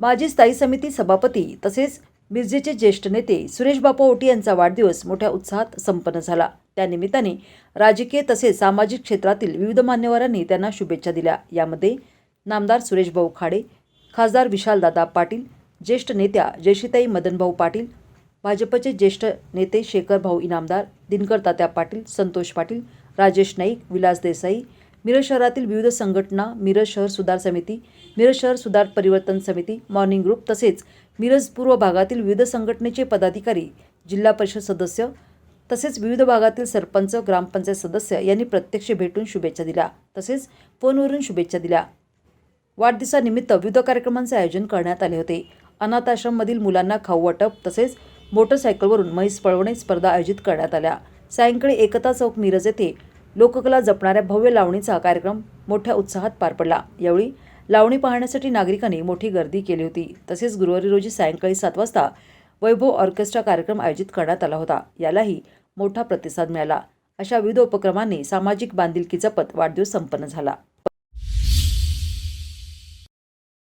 माजी स्थायी समिती सभापती तसेच मिरजेचे ज्येष्ठ नेते सुरेशबापा ओटी यांचा वाढदिवस मोठ्या उत्साहात संपन्न झाला. त्यानिमित्ताने राजकीय तसेच सामाजिक क्षेत्रातील विविध मान्यवरांनी त्यांना शुभेच्छा दिल्या. यामध्ये नामदार सुरेशभाऊ खाडे खासदार विशालदादा पाटील ज्येष्ठ नेत्या जयशिताई मदनभाऊ पाटील भाजपचे ज्येष्ठ नेते शेखरभाऊ इनामदार दिनकर तात्या पाटील संतोष पाटील राजेश नाईक विलास देसाई मिरज शहरातील विविध संघटना मिरज शहर सुधार समिती मिरज शहर सुधार परिवर्तन समिती मॉर्निंग ग्रुप तसेच मिरज पूर्व भागातील विविध संघटनेचे पदाधिकारी जिल्हा परिषद सदस्य तसेच विविध भागातील सरपंच ग्रामपंचायत सदस्य यांनी प्रत्यक्ष भेटून शुभेच्छा दिल्या. तसेच फोनवरून शुभेच्छा दिल्या. वाढदिवसानिमित्त विविध कार्यक्रमांचे आयोजन करण्यात आले होते. अनाथ आश्रममधील मुलांना खाऊ वाटप तसेच मोटरसायकलवरून म्हैस पळवणे स्पर्धा आयोजित करण्यात आल्या. सायंकाळी एकता चौक मिरज येथे लोककला जपणाऱ्या भव्य लावणीचा कार्यक्रम मोठ्या उत्साहात पार पडला. यावेळी लावणी पाहण्यासाठी नागरिकांनी मोठी गर्दी केली होती. तसेच गुरुवारी रोजी सायंकाळी सात वाजता वैभव ऑर्केस्ट्रा कार्यक्रम आयोजित करण्यात आला होता. यालाही मोठा प्रतिसाद मिळाला. अशा विविध उपक्रमांनी सामाजिक बांधिलकी जपत वाढदिवस संपन्न झाला.